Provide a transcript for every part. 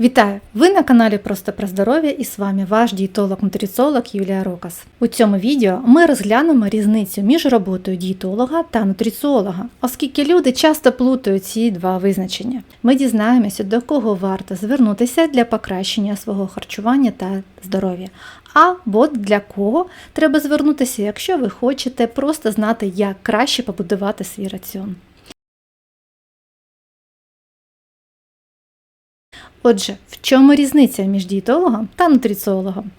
Вітаю! Ви на каналі Просто про здоров'я і з вами ваш дієтолог-нутриціолог Юлія Рокас. У цьому відео ми розглянемо різницю між роботою дієтолога та нутриціолога, оскільки люди часто плутають ці два визначення. Ми дізнаємося, до кого варто звернутися для покращення свого харчування та здоров'я. Або для кого треба звернутися, якщо ви хочете просто знати, як краще побудувати свій раціон. Отже, в чому різниця між дієтологом та нутриціологом?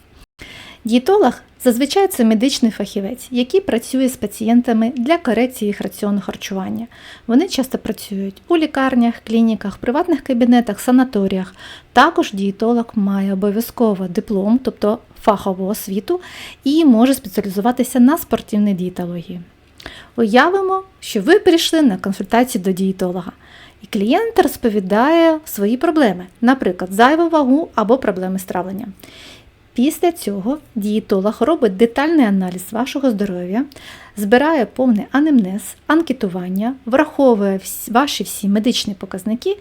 Дієтолог зазвичай це медичний фахівець, який працює з пацієнтами для корекції їх раціону харчування. Вони часто працюють у лікарнях, клініках, приватних кабінетах, санаторіях. Також дієтолог має обов'язково диплом, тобто фахову освіту, і може спеціалізуватися на спортивній дієтології. Уявимо, що ви прийшли на консультацію до дієтолога. І клієнт розповідає свої проблеми, наприклад, зайву вагу або проблеми з травленням. Після цього дієтолог робить детальний аналіз вашого здоров'я, збирає повний анамнез, анкетування, враховує ваші всі медичні показники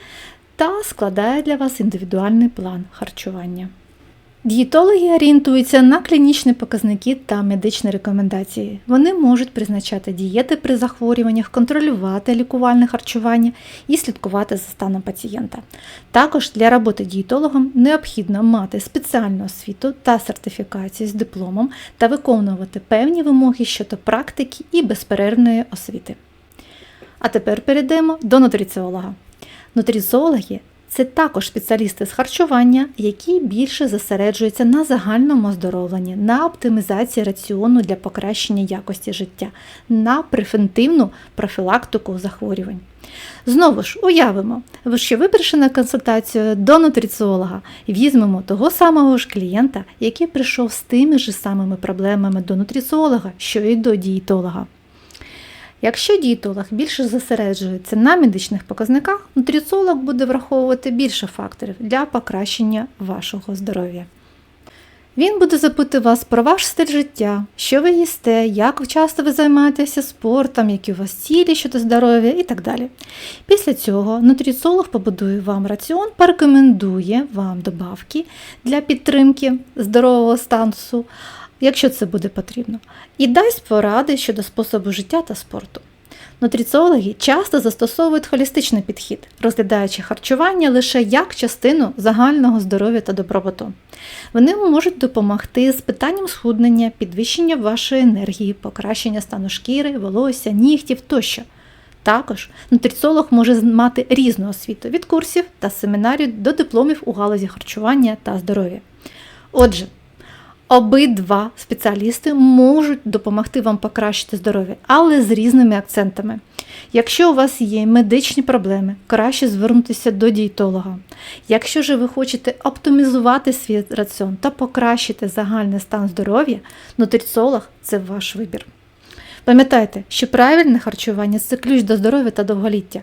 та складає для вас індивідуальний план харчування. Дієтологи орієнтуються на клінічні показники та медичні рекомендації. Вони можуть призначати дієти при захворюваннях, контролювати лікувальне харчування і слідкувати за станом пацієнта. Також для роботи дієтологом необхідно мати спеціальну освіту та сертифікацію з дипломом та виконувати певні вимоги щодо практики і безперервної освіти. А тепер перейдемо до нутриціолога. Нутриціологи це також спеціалісти з харчування, які більше зосереджуються на загальному оздоровленні, на оптимізації раціону для покращення якості життя, на превентивну профілактику захворювань. Знову ж уявимо, що ви прийшли на консультацію до нутриціолога візьмемо того самого ж клієнта, який прийшов з тими ж самими проблемами до нутриціолога, що і до дієтолога. Якщо дієтолог більше зосереджується на медичних показниках, нутриціолог буде враховувати більше факторів для покращення вашого здоров'я. Він буде запитувати вас про ваш стиль життя, що ви їсте, як часто ви займаєтеся спортом, які у вас цілі щодо здоров'я і так далі. Після цього нутриціолог побудує вам раціон, порекомендує вам добавки для підтримки здорового статусу, якщо це буде потрібно, і дасть поради щодо способу життя та спорту. Нутриціологи часто застосовують холістичний підхід, розглядаючи харчування лише як частину загального здоров'я та добробуту. Вони можуть допомогти з питанням схуднення, підвищення вашої енергії, покращення стану шкіри, волосся, нігтів тощо. Також нутриціолог може мати різну освіту від курсів та семінарів до дипломів у галузі харчування та здоров'я. Отже, Обидва спеціалісти можуть допомогти вам покращити здоров'я, але з різними акцентами. Якщо у вас є медичні проблеми, краще звернутися до дієтолога. Якщо ж ви хочете оптимізувати свій раціон та покращити загальний стан здоров'я, нутриціолог це ваш вибір. Пам'ятайте, що правильне харчування це ключ до здоров'я та довголіття.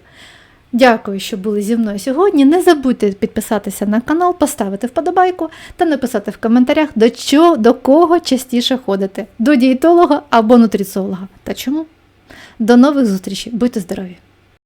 Дякую, що були зі мною сьогодні. Не забудьте підписатися на канал, поставити вподобайку та написати в коментарях, до чого, до кого частіше ходити: до дієтолога або нутриціолога. Та чому? До нових зустрічей, будьте здорові!